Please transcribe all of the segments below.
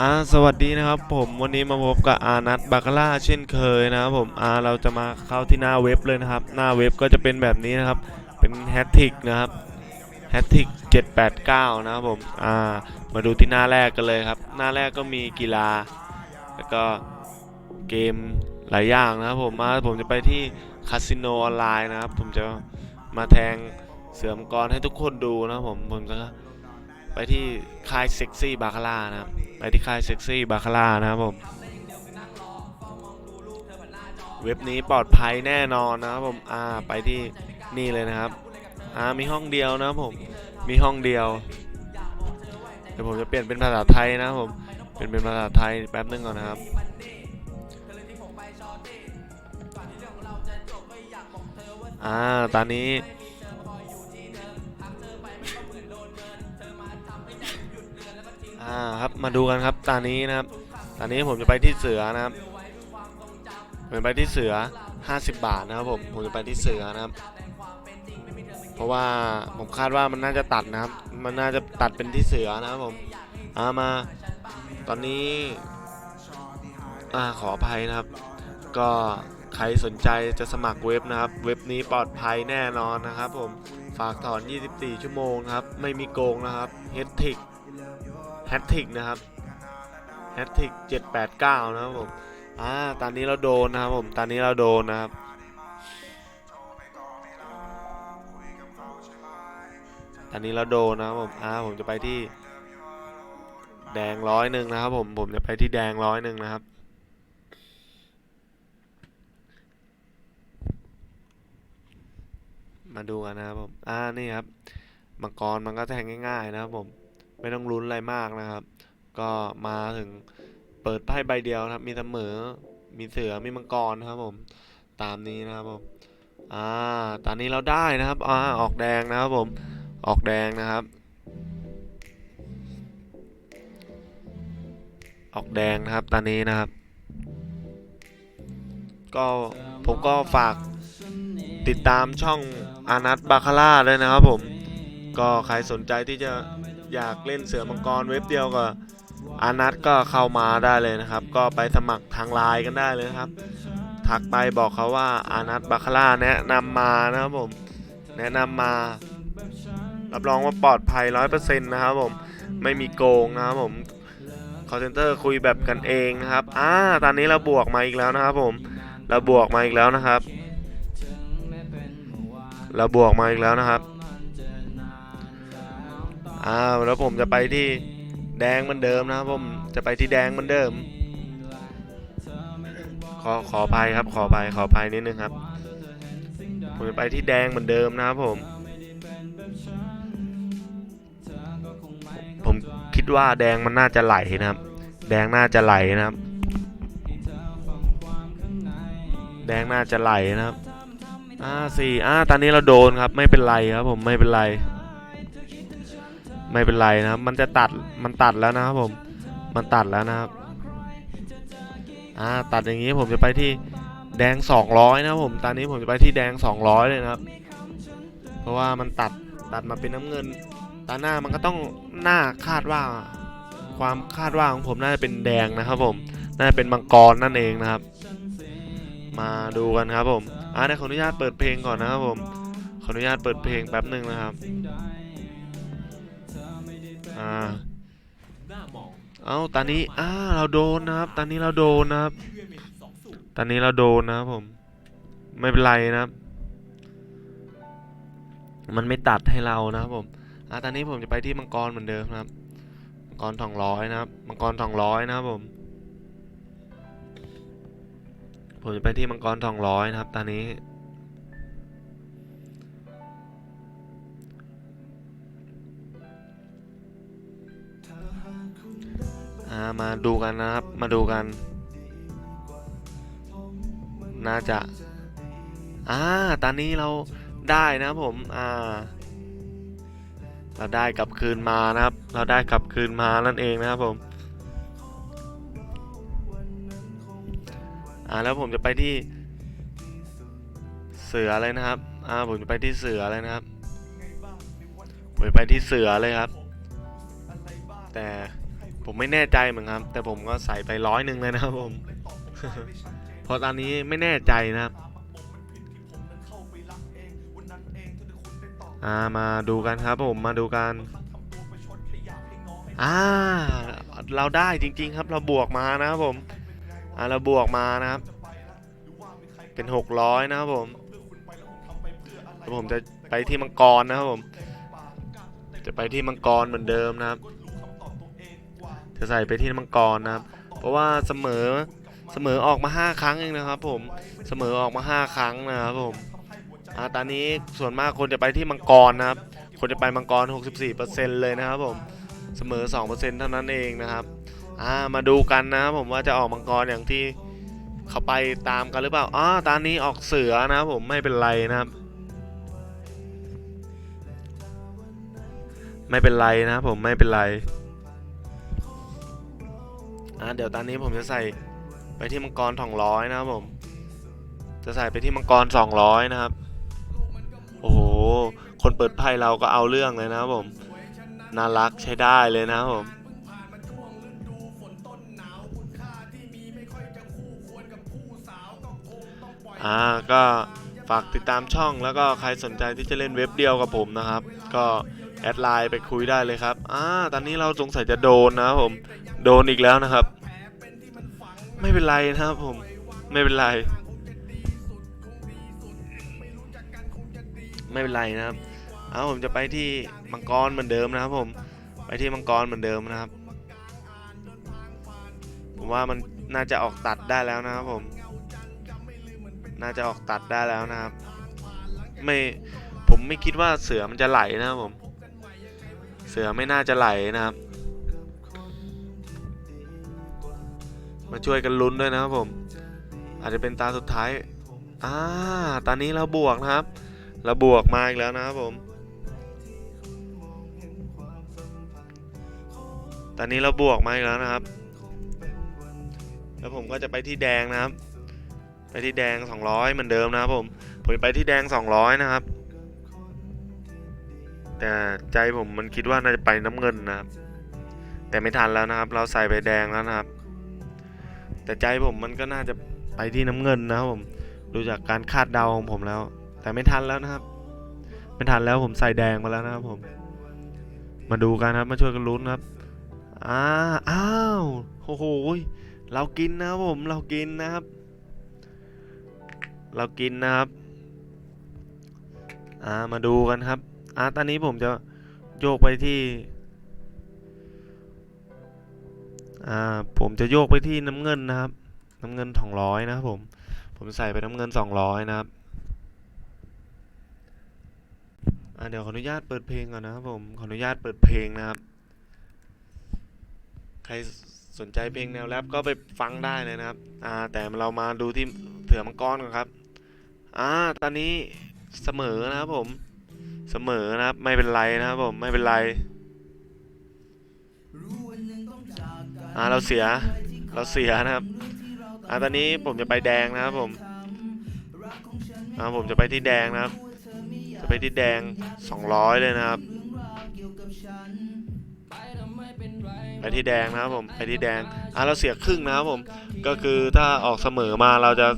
อ่าสวัสดีนะครับผมวันนี้มาพบกับอานัทบาคาร่าเช่นเคยนะครับผมอ่าเราจะมาเข้าที่หน้าเว็บเลยนะครับ หน้าเว็บก็จะเป็นแบบนี้นะครับ เป็นแฮชทิกนะครับแฮชทิก789 นะครับผมอ่ามาดูที่หน้าแรกกันเลยครับ หน้าแรกก็มีกีฬา แล้วก็เกมหลายอย่างนะครับผมมาผมจะไปที่คาสิโนออนไลน์นะครับ ผมจะมาแทงเสือมกรให้ทุกคนดูนะครับผมผมจะ ไปที่ค่ายเซ็กซี่บาคาร่านะครับ ไปที่ค่ายเซ็กซี่บาคาร่านะครับผม เว็บนี้ปลอดภัยแน่นอนนะครับผมอ่าไปที่นี่เลยนะครับอ่ามีห้องเดียวนะครับผม มีห้องเดียว เดี๋ยวผมจะเปลี่ยนเป็นภาษาไทยนะครับผม เป็นเป็นภาษาไทยแป๊บนึงก่อนนะครับอ่า ตอนนี้ อ่าครับมาดูกันครับตอนนี้นะครับตอนนี้ผมจะไปที่เสือนะครับผมไปที่เสือ 50 บาทนะครับผมผมจะไปที่เสือนะครับ เพราะว่าผมคาดว่ามันน่าจะตัดนะครับ มันน่าจะตัดเป็นที่เสือนะครับผมอ่ามาตอนนี้อ่าขออภัยนะครับ ก็ใครสนใจจะสมัครเว็บนะครับ เว็บนี้ปลอดภัยแน่นอนนะครับ ผมฝากถอน 24 ชั่วโมงนะครับ ไม่มีโกงนะครับเฮดทิก ฮตทิกนะครับแฮตทิก789นะครับผมอ่าตอนนี้เราโดนนะครับผมตอนนี้เราโดนนะครับตอนนี้เราโดนนะครับผมอ่าผมจะไปที่ แดงร้อยหนึ่งนะครับผมผมจะไปที่แดงร้อยหนึ่งนะครับมาดูกันนะครับผม อ่า นี่ครับ มังกรมันก็แทงง่าย ๆ นะครับผม ไม่ต้องลุ้นอะไรมากนะครับ ก็มาถึงเปิดไพ่ใบเดียวนะครับ มีเสมอ มีเสือ มีมังกรนะครับผม ตามนี้นะครับผม อ่า ตอนนี้เราได้นะครับ อ่า ออกแดงนะครับผม ออกแดงนะครับ ออกแดงนะครับ ตอนนี้นะครับ ก็ผมก็ฝากติดตามช่องอานัทบาคาร่าด้วยนะครับผม ก็ใครสนใจที่จะ อยากเล่นเสือมังกรเว็บเดียวกับอานัทก็เข้ามาได้เลยนะครับ ก็ไปสมัครทางไลน์กันได้เลยครับ ทักไปบอกเขาว่าอานัทบาคาร่าแนะนำมานะครับผมแนะนำมารับรองว่าปลอดภัยร้อยเปอร์เซ็นต์นะครับผมไม่มีโกงนะครับผม call center คุยแบบกันเองนะครับอ่าตอนนี้เราบวกมาอีกแล้วนะครับผมเราบวกมาอีกแล้วนะครับ เราบวกมาอีกแล้วนะครับ อ่าแล้วผมจะไปที่แดงเหมือนเดิมนะครับผมจะไปที่แดงเหมือนเดิม ขอขอภัยครับขอภัยขออภัยนิดนึงครับ ผมจะไปที่แดงเหมือนเดิมนะครับผม ผมคิดว่าแดงมันน่าจะไหลนะครับ แดงน่าจะไหลนะครับ แดงน่าจะไหลนะครับอ่าสี่อ่าตอนนี้เราโดนครับ ไม่เป็นไรครับผมไม่เป็นไร ไม่เป็นไรนะครับ มันจะตัด มันตัดแล้วนะครับผม มันตัดแล้วนะครับ อ่า ตัดอย่างนี้ผมจะไปที่แดง 200 นะครับผม ตอนนี้ผมจะไปที่แดง 200 เลยนะครับ เพราะว่ามันตัด ตัดมาเป็นน้ำเงิน ตาหน้ามันก็ต้องหน้าคาดว่า ความคาดว่าของผมน่าจะเป็นแดงนะครับผม น่าจะเป็นมังกรนั่นเองนะครับ มาดูกันครับผม อ่าเดี๋ยวขออนุญาตเปิดเพลงก่อนนะครับผม ขออนุญาตเปิดเพลงแป๊บหนึ่งนะครับ อ่าเอาตอนนี้อ่าเราโดนนะครับ ตอนนี้เราโดนนะครับ ตอนนี้เราโดนนะครับผม ไม่เป็นไรนะครับ มันไม่ตัดให้เรานะครับผมอ่าตอนนี้ผมจะไปที่มังกรเหมือนเดิมนะครับ มังกรทองร้อยนะครับ มังกรทองร้อยนะครับผม ผมจะไปที่มังกรทองร้อยนะครับ ตอนนี้ อ่ามาดูกันนะครับ มาดูกัน น่าจะ อ่า ตอนนี้เราได้นะผม อ่า เราได้กลับคืนมานะครับ เราได้กลับคืนมานั่นเองนะครับผม อ่า แล้วผมจะไปที่ เสือเลยนะครับ อ่า ผมจะไปที่เสือเลยนะครับผมไปที่เสือเลยครับ แต่ ผมไม่แน่ใจเหมือนกันครับ แต่ผมก็ใส่ไปร้อยหนึ่งเลยนะครับผมเพราะตอนนี้ไม่แน่ใจนะครับอ่ามาดูกันครับผมมาดูกันอ่าเราได้จริง ๆ ครับเราบวกมานะครับผมอ่าเราบวกมานะครับ เป็นหกร้อยนะครับผมแล้วผมจะไปที่มังกรนะครับผม จะไปที่มังกรเหมือนเดิมนะครับ จะใส่ไปที่มังกรนะครับ เพราะว่าเสมอเสมอออกมาห้าครั้งเองนะครับ ผมเสมอออกมาห้าครั้งนะครับผมอ่าตอนนี้ส่วนมากคนจะไปที่มังกรนะครับ คนจะไปมังกร 64%เลยนะครับผมเสมอ 2%เท่านั้นเองนะครับอ่ามาดูกันนะครับผมว่าจะออกมังกรอย่างที่เขาไปตามกันหรือเปล่าอ๋อตอนนี้ออกเสือนะครับผมไม่เป็นไรนะครับ ไม่เป็นไรนะครับผมไม่เป็นไร อ่าเดี๋ยวตอนนี้ผมจะใส่ไปที่มังกร200นะครับผม จะใส่ไปที่มังกร200นะครับ โอ้โห คนเปิดไพ่เราก็เอาเรื่องเลยนะครับผม น่ารักใช้ได้เลยนะครับผมอ่าก็ฝากติดตามช่องแล้วก็ใครสนใจที่จะเล่นเว็บเดียวกับผมนะครับ ก็แอดไลน์ไปคุยได้เลยครับอ่าตอนนี้เราสงสัยจะโดนนะครับผม โดนอีกแล้วนะครับ ไม่เป็นไรนะครับผม ไม่เป็นไร ไม่เป็นไรนะครับ เอาผมจะไปที่มังกรเหมือนเดิมนะครับ ผม ไปที่มังกรเหมือนเดิมนะครับ ผมว่ามันน่าจะออกตัดได้แล้วนะครับผม น่าจะออกตัดได้แล้วนะครับ ไม่ ผมไม่คิดว่าเสือมันจะไหลนะครับผม เสือไม่น่าจะไหลนะครับ มาช่วยกันลุ้นด้วยนะครับผม อาจจะเป็นตาสุดท้ายอ่าตอนนี้เราบวกนะครับ เราบวกมาอีกแล้วนะครับผม ตอนนี้เราบวกมาอีกแล้วนะครับ แล้วผมก็จะไปที่แดงนะครับ ไปที่แดง 200 เหมือนเดิมนะครับผมผมไปที่แดง 200 นะครับ แต่ใจผมมันคิดว่าน่าจะไปน้ำเงินนะครับ แต่ไม่ทันแล้วนะครับ เราใส่ไปแดงแล้วนะครับ แต่ใจผมมันก็น่าจะไปที่น้ำเงินนะครับผมดูจากการคาดเดาของผมแล้ว แต่ไม่ทันแล้วนะครับ ไม่ทันแล้วผมใส่แดงมาแล้วนะครับผม มาดูกันครับมาช่วยกันลุ้นครับอ้าอ้าวโอ้โหเรากินนะครับผมเรากินนะครับ เรากินนะครับอ่ามาดูกันครับอ่าตอนนี้ผมจะโยกไปที่ อ่าผมจะโยกไปที่น้ำเงินนะครับ น้ำเงินสองร้อยนะครับผม ผมใส่ไปน้ำเงินสองร้อยนะครับอ่าเดี๋ยวขออนุญาตเปิดเพลงก่อนนะครับผม ขออนุญาตเปิดเพลงนะครับ ใครสนใจเพลงแนวแรปก็ไปฟังได้เลยนะครับ อ่า แต่เรามาดูที่เสือมังกรก่อนครับ อ่า ตอนนี้เสมอนะครับผม เสมอนะครับ ไม่เป็นไรนะครับผม ไม่เป็นไร อ่าเราเสียเราเสียนะครับอ่าตอนนี้ผมจะไปแดงนะครับผมอ่าผมจะไปที่แดงนะครับ จะไปที่แดง 200 เลยนะครับ ไปที่แดงนะครับผมไปที่แดงอ่าเราเสียครึ่งนะครับผมก็คือถ้าออกเสมอมาเราจะ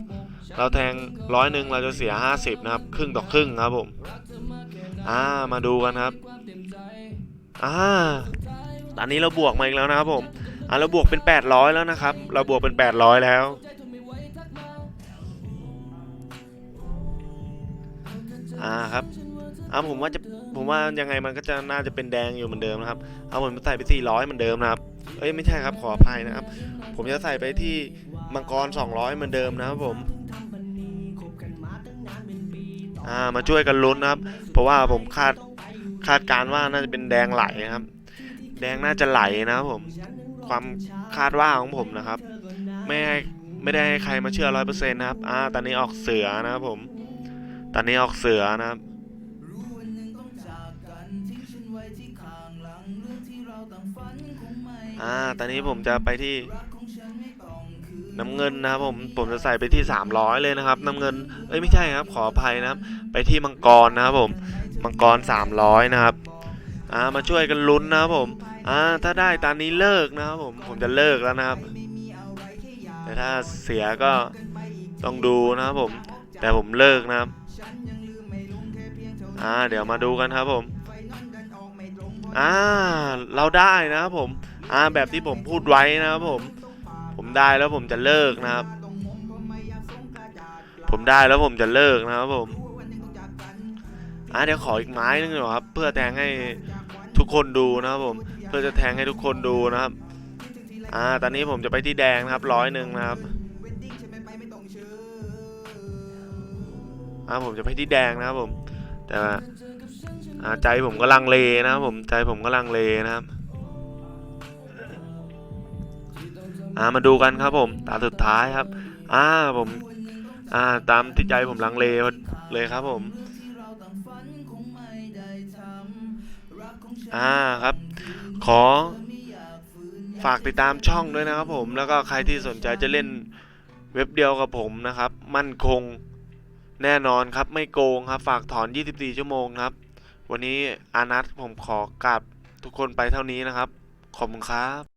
เราแทงร้อยหนึ่งเราจะเสีย 50 นะครับ ครึ่งต่อครึ่งครับผมอ่ามาดูกันครับอ่าตอนนี้เราบวกมาอีกแล้วนะครับผม อ่าเราบวกเป็น 800 แล้วนะครับ เราบวกเป็น 800 แล้ว อ่าครับอ่าผมว่าจะผมว่ายังไงมันก็จะน่าจะเป็นแดงอยู่เหมือนเดิมนะครับ เอาผมใส่ไป 400 เหมือนเดิมนะครับ เอ้ยไม่ใช่ครับขออภัยนะครับ ผมจะใส่ไปที่มังกร 200 เหมือนเดิมนะครับผมอ่ามาช่วยกันลุ้นนะครับ เพราะว่าผมคาดคาดการณ์ว่าน่าจะเป็นแดงไหลนะครับ ดงน่าจะไหลนะครับผมความคาดว่าของผมนะครับ ไม่ให้ไม่ได้ให้ใครมาเชื่อร้อยเปอร์เซ็นต์นะครับอ่าตอนนี้ออกเสือนะครับผม ตอนนี้ออกเสือนะครับอ่าตอนนี้ผมจะไปที่น้ำเงินนะครับผมผมจะใส่ไปที่ 300 เลยนะครับ น้ำเงินเอ้ยไม่ใช่ครับ ขออภัยนะครับ ไปที่มังกรนะครับผมมังกร 300 นะครับอ่ามาช่วยกันลุ้นนะครับผม อ่าถ้าได้ตอนนี้เลิกนะครับผมผมจะเลิกแล้วนะครับ แต่ถ้าเสียก็ต้องดูนะครับผม แต่ผมเลิกนะครับอ่าเดี๋ยวมาดูกันครับผมอ่าเราได้นะครับผมอ่าแบบที่ผมพูดไว้นะครับผม ผมได้แล้วผมจะเลิกนะครับ ผมได้แล้วผมจะเลิกนะครับผมอ่าเดี๋ยวขออีกไม้นึงเหรอยครับ เพื่อแทงให้ทุกคนดูนะครับผม พื่อจะแทงให้ทุกคนดูนะครับ อ่า ตอนนี้ผมจะไปที่แดงนะครับร้อยหนึ่งนะครับ อ่า ผมจะไปที่แดงนะครับผม แต่ว่าอ่าใจผมก็ลังเลนะครับผม ใจผมก็ลังเลนะครับ อ่า มาดูกันครับผม ตาสุดท้ายครับ อ่า ผม อ่า ตามที่ใจผมลังเลเลยครับผม อ่า ครับ ขอฝากติดตามช่องด้วยนะครับผมแล้วก็ใครที่สนใจจะเล่นเว็บเดียวกับผมนะครับ มั่นคงแน่นอนครับไม่โกงครับ ฝากถอน 24 ชั่วโมงครับ วันนี้อานัทผมขอกลับทุกคนไปเท่านี้นะครับ ขอบคุณครับ